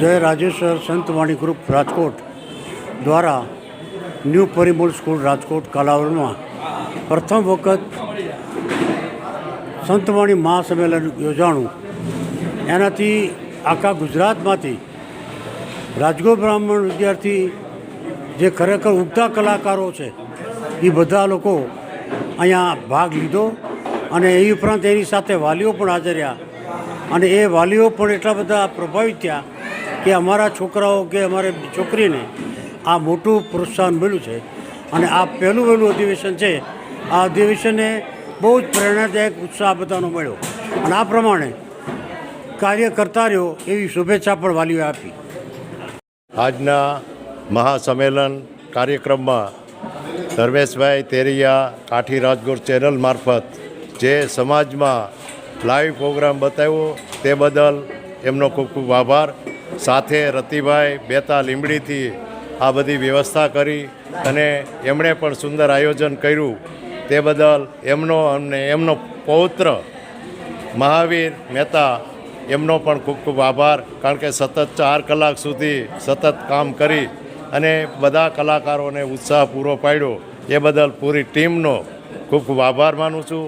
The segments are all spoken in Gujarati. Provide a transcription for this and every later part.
જય રાજેશ્વર સંતવાણી ગ્રુપ રાજકોટ દ્વારા ન્યૂ પરિમળ સ્કૂલ રાજકોટ કાલાવરમાં પ્રથમ વખત સંતવાણી મહાસંમેલન યોજાણું. એનાથી આખા ગુજરાતમાંથી રાજકોટ બ્રાહ્મણ વિદ્યાર્થી જે ખરેખર ઉગતા કલાકારો છે, એ બધા લોકો અહીંયા ભાગ લીધો અને એ ઉપરાંત એની સાથે વાલીઓ પણ હાજર રહ્યા. અને એ વાલીઓ પણ એટલા બધા પ્રભાવિત થયા કે અમારા છોકરાઓ કે અમારે છોકરીને આ મોટું પ્રોત્સાહન મળ્યું છે. અને આ પહેલું વહેલું અધિવેશન છે. આ અધિવેશને બહુ જ પ્રેરણાદાયક ઉત્સાહ બધાનો મળ્યો. અને આ પ્રમાણે કાર્ય કરતા રહ્યો એવી શુભેચ્છા પણ વાલીઓએ આપી. આજના મહાસંમેલન કાર્યક્રમમાં ધર્મેશભાઈ તેરિયા કાઠી રાજગોર ચેનલ મારફત જે સમાજમાં લાઈવ પ્રોગ્રામ બતાવ્યો તે બદલ એમનો ખૂબ ખૂબ આભાર. સાથે રતિભાઈ બેતા લીંબડીથી આ બધી વ્યવસ્થા કરી અને એમણે પણ સુંદર આયોજન કર્યું. તે બદલ એમનો અને એમનો પૌત્ર મહાવીર મહેતા એમનો પણ ખૂબ ખૂબ આભાર. કારણ કે સતત ચાર કલાક સુધી સતત કામ કરી અને બધા કલાકારોને ઉત્સાહ પૂરો પાડ્યો. એ બદલ પૂરી ટીમનો ખૂબ ખૂબ આભાર માનું છું.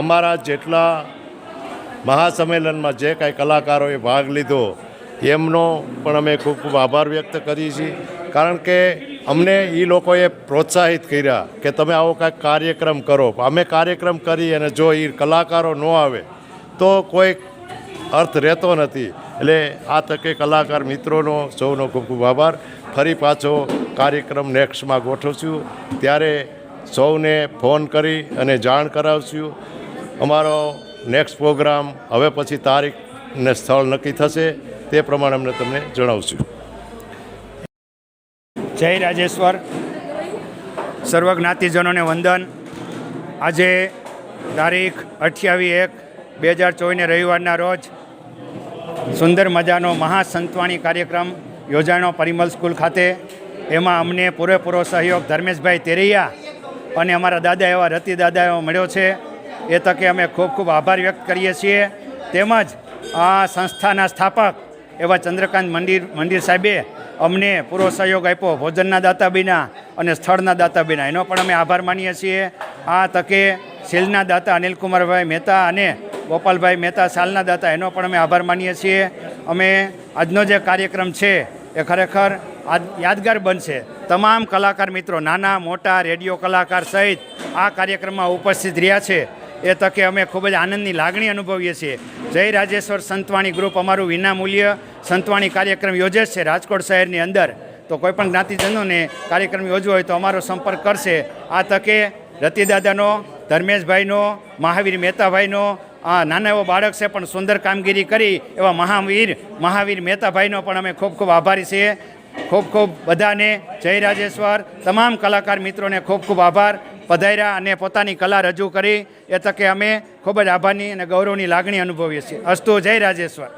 અમારા જેટલા મહાસંમેલનમાં જે કાંઈ કલાકારોએ ભાગ લીધો, એમનો પણ અમે ખૂબ ખૂબ આભાર વ્યક્ત કરીએ છીએ. કારણ કે અમને એ લોકોએ પ્રોત્સાહિત કર્યા કે તમે આવો કાંઈક કાર્યક્રમ કરો. અમે કાર્યક્રમ કરી અને જો એ કલાકારો ન આવે, તો કોઈ અર્થ રહેતો નથી. એટલે આ તકે કલાકાર મિત્રોનો, સૌનો ખૂબ ખૂબ આભાર. ફરી પાછો કાર્યક્રમ નેક્સ્ટમાં ગોઠવશું. ત્યારે સૌને ફોન કરી અને જાણ કરાવશું. અમારો નેક્સ્ટ પ્રોગ્રામ હવે પછી તારીખ ને સ્થળ નક્કી થશે, તે પ્રમાણે અમને તમને જણાવશું. જય રાજેશ્વર. સર્વ જ્ઞાતિજનોને વંદન. આજે તારીખ અઠ્યાવીસ એક બે હજાર ચોવીસને રવિવારના રોજ સુંદર મજાનો મહાસંતવાણી કાર્યક્રમ યોજાણો પરિમલ સ્કૂલ ખાતે. એમાં અમને પૂરેપૂરો સહયોગ ધર્મેશભાઈ તેરૈયા અને અમારા દાદા એવા રતિ દાદા એવો મળ્યો છે. એ તકે અમે ખૂબ ખૂબ આભાર વ્યક્ત કરીએ છીએ. તેમજ આ સંસ્થાના સ્થાપક એવા ચંદ્રકાંત મંદિર મંદિર સાહેબે અમને પૂરો સહયોગ આપ્યો ભોજનના દાતા બીના અને સ્થળના દાતા બીના એનો પણ અમે આભાર માનીએ છીએ. આ તકે સેલના દાતા અનિલકુમારભાઈ મહેતા અને ગોપાલભાઈ મહેતા સાલના દાતા, એનો પણ અમે આભાર માનીએ છીએ. અમે આજનો જે કાર્યક્રમ છે એ ખરેખર યાદગાર બનશે. તમામ કલાકાર મિત્રો, નાના, મોટા, રેડિયો કલાકાર સહિત આ કાર્યક્રમમાં ઉપસ્થિત રહ્યા છે. એ તકે અમે ખૂબ જ આનંદની લાગણી અનુભવીએ છીએ. જય રાજેશ્વર સંતવાણી ગ્રુપ અમારું વિનામૂલ્ય સંતવાણી કાર્યક્રમ યોજે છે રાજકોટ શહેરની અંદર. તો કોઈપણ જ્ઞાતિજનોને કાર્યક્રમ યોજવો હોય તો અમારો સંપર્ક કરશે. આ તકે રતિદાદાનો, ધર્મેશભાઈનો, મહાવીર મહેતાભાઈનો, આ નાના એવો બાળક છે પણ સુંદર કામગીરી કરી, એવા મહાવીર મહાવીર મહેતાભાઈનો પણ અમે ખૂબ ખૂબ આભારી છીએ. ખૂબ ખૂબ બધાને જય રાજેશ્વર. તમામ કલાકાર મિત્રોને ખૂબ ખૂબ આભાર. પધાર્યા અને પોતાની કલા રજૂ કરી. એ તકે અમે ખૂબ જ આભારની અને ગૌરવની લાગણી અનુભવીએ છીએ. અસ્તુ જય રાજેશ્વર.